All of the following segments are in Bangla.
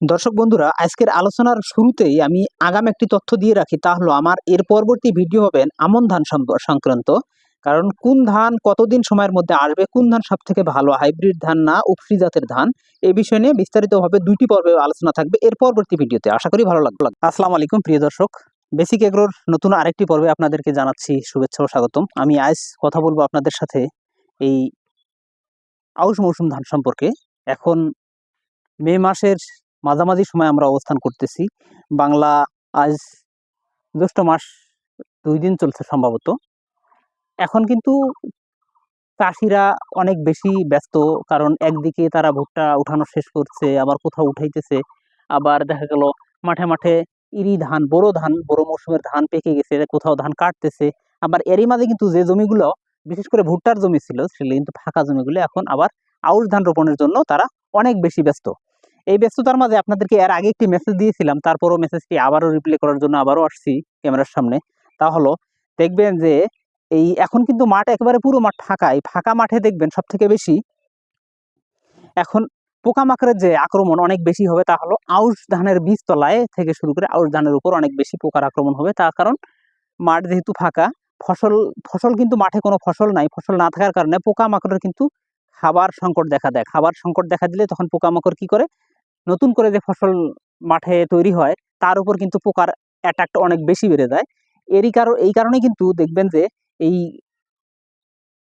দর্শক বন্ধুরা, আজকের আলোচনার শুরুতেই আমি আগাম একটি তথ্য দিয়ে রাখি, তা হলো আমার এর পরবর্তী ভিডিও হবেন আমন ধান সংক্রান্ত। কারণ কোন ধান কতদিন সময়ের মধ্যে আসবে, কোন ধান সব থেকে ভালো, হাইব্রিড ধান না উপসি জাতের ধান এই বিষয় নিয়ে বিস্তারিতভাবে দুইটি পর্বে আলোচনা থাকবে এর পরবর্তী ভিডিওতে। আশা করি ভালো লাগবে আসসালামু আলাইকুম, প্রিয় দর্শক। বেসিক এগ্রোর নতুন আরেকটি পর্বে আপনাদেরকে জানাচ্ছি শুভেচ্ছা ও স্বাগতম। আমি আজ কথা বলব আপনাদের সাথে এই আউশ মৌসুম ধান সম্পর্কে। এখন মে মাসের মাঝামাঝি সময় আমরা অবস্থান করতেছি। বাংলা আজ জ্যৈষ্ঠ মাস, দুই দিন চলছে সম্ভবত। এখন কিন্তু চাষিরা অনেক বেশি ব্যস্ত, কারণ একদিকে তারা ভুট্টা উঠানো শেষ করছে, আবার কোথাও উঠাইতেছে। আবার দেখা গেল মাঠে মাঠে ইরি ধান, বড় ধান, বড় মৌসুমের ধান পেকে গেছে, কোথাও ধান কাটতেছে। আবার এরই মাঝে কিন্তু যে জমিগুলো, বিশেষ করে ভুট্টার জমি ছিল, সেগুলো কিন্তু ফাঁকা জমিগুলো এখন আবার আউশ ধান রোপণের জন্য তারা অনেক বেশি ব্যস্ত। এই ব্যস্ততার মাঝে আপনাদেরকে এর আগে একটি মেসেজ দিয়েছিলাম, তারপরও মেসেজটি আবারও রিপ্লে করার জন্য আবারও আসছি ক্যামেরার সামনে। তা হলো, দেখবেন যে এই এখন কিন্তু মাঠ একেবারে পুরো মাঠ ফাঁকা, এই ফাঁকা মাঠে দেখবেন সব থেকে বেশি এখন পোকামাকড়ের যে আক্রমণ অনেক বেশি হবে, তা হলো আউশ ধানের বীজতলায় থেকে শুরু করে আউশ ধানের উপর অনেক বেশি পোকার আক্রমণ হবে। তার কারণ মাঠ যেহেতু ফাঁকা, ফসল ফসল কিন্তু মাঠে কোনো ফসল নাই, ফসল না থাকার কারণে পোকামাকড়ের কিন্তু খাবার সংকট দেখা দেয়। খাবার সংকট দেখা দিলে তখন পোকামাকড় কি করে? নতুন করে যে ফসল মাঠে তৈরি হয়, তার উপর কিন্তু পোকার অ্যাটাকটা অনেক বেশি বেড়ে যায়। এরই কারণ এই কারণে কিন্তু দেখবেন যে এই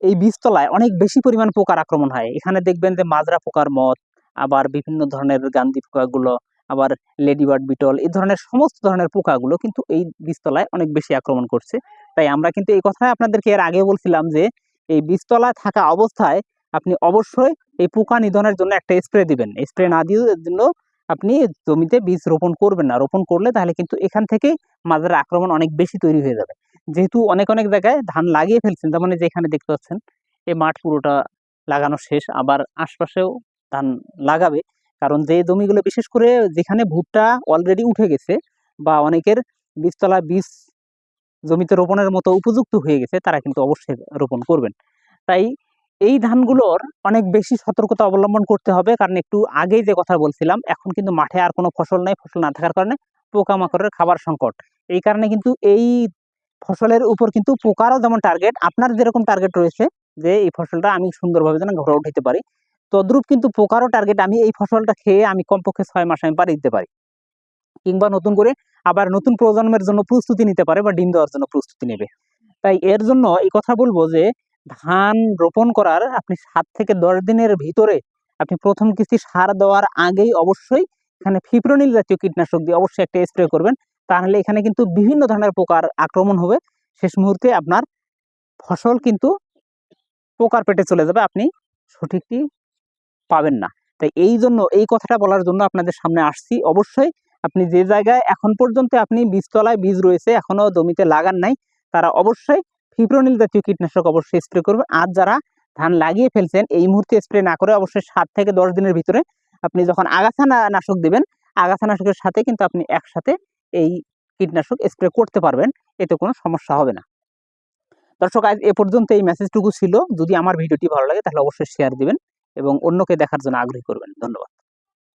এই বীজতলায় অনেক বেশি পরিমাণ পোকার আক্রমণ হয়। এখানে দেখবেন যে মাজরা পোকার মত, আবার বিভিন্ন ধরনের গান্ধী পোকাগুলো, আবার লেডিবার্ড বিটল, এই ধরনের সমস্ত ধরনের পোকাগুলো কিন্তু এই বীজতলায় অনেক বেশি আক্রমণ করছে। তাই আমরা কিন্তু এই কথাই আপনাদেরকে এর আগে বলছিলাম যে, এই বীজতলায় থাকা অবস্থায় আপনি অবশ্যই এই পোকা নিধনের জন্য একটা স্প্রে দিবেন। স্প্রে না দিয়ে জন্য আপনি জমিতে বীজ রোপণ করবেন না। রোপণ করলে তাহলে কিন্তু এখান থেকেই মাঝের আক্রমণ অনেক বেশি তৈরি হয়ে যাবে। যেহেতু অনেক অনেক জায়গায় ধান লাগিয়ে ফেলছেন যেমন এই যে এখানে দেখতে পাচ্ছেন, এই মাঠ পুরোটা লাগানো শেষ। আবার আশপাশেও ধান লাগাবে। কারণ যে জমিগুলো বিশেষ করে যেখানে ভুট্টা অলরেডি উঠে গেছে বা অনেকের বীজতলা বীজ জমিতে রোপণের মতো উপযুক্ত হয়ে গেছে, তারা কিন্তু অবশ্যই রোপণ করবেন। তাই এই ধানগুলোর অনেক বেশি সতর্কতা অবলম্বন করতে হবে। কারণ একটু আগেই যে কথা বলছিলাম, এখন কিন্তু মাঠে আর কোনো ফসল নেই, ফসল না থাকার কারণে পোকামাকড়ের খাবার সংকট। এই কারণে কিন্তু এই ফসলের উপর কিন্তু পোকারও যেমন টার্গেট আপনার যেরকম টার্গেট রয়েছে যে এই ফসলটা আমি সুন্দরভাবে যেন ঘরে উঠাতে পারি, তদ্রূপ কিন্তু পোকারও টার্গেট আমি এই ফসলটা খেয়ে আমি কমপক্ষে ছয় মাস আমি পাড়ি দিতে পারি। কিংবা নতুন করে আবার নতুন প্রজন্মের জন্য প্রস্তুতি নিতে পারে বা ডিম দেওয়ার জন্য প্রস্তুতি নেবে। তাই এর জন্য এই কথা বলব যে ধান রোপণ করার আপনি সাত থেকে দশ দিনের ভিতরে আপনি প্রথম কিস্তি সার দেওয়ার আগেই অবশ্যই এখানে ফিপ্রোনিল জাতীয় কীটনাশক দিয়ে অবশ্যই একটা স্প্রে করবেন। তাহলে এখানে কিন্তু বিভিন্ন ধরনের পোকার আক্রমণ হবে। শেষ মুহূর্তে আপনার ফসল কিন্তু পোকার পেটে চলে যাবে, আপনি সঠিকটি পাবেন না। তাই এই জন্য, এই কথাটা বলার জন্য আপনাদের সামনে আসছি। অবশ্যই আপনি যে জায়গায় এখন পর্যন্ত আপনি বীজতলায় বীজ রয়েছে এখনও জমিতে লাগান নাই, তারা অবশ্যই ফিপ্রোনিল জাতীয় কীটনাশক অবশ্যই স্প্রে করবেন। আর যারা ধান লাগিয়ে ফেলছেন, এই মুহূর্তে স্প্রে না করে অবশ্যই সাত থেকে দশ দিনের ভিতরে আপনি যখন আগাছা নাশক দেবেন, আগাছা নাশকের সাথে কিন্তু আপনি একসাথে এই কীটনাশক স্প্রে করতে পারবেন, এতে কোনো সমস্যা হবে না। দর্শক, আজ এ পর্যন্ত এই মেসেজটুকু ছিল। যদি আমার ভিডিওটি ভালো লাগে তাহলে অবশ্যই শেয়ার দিবেন এবং অন্যকে দেখার জন্য আগ্রহী করবেন। ধন্যবাদ।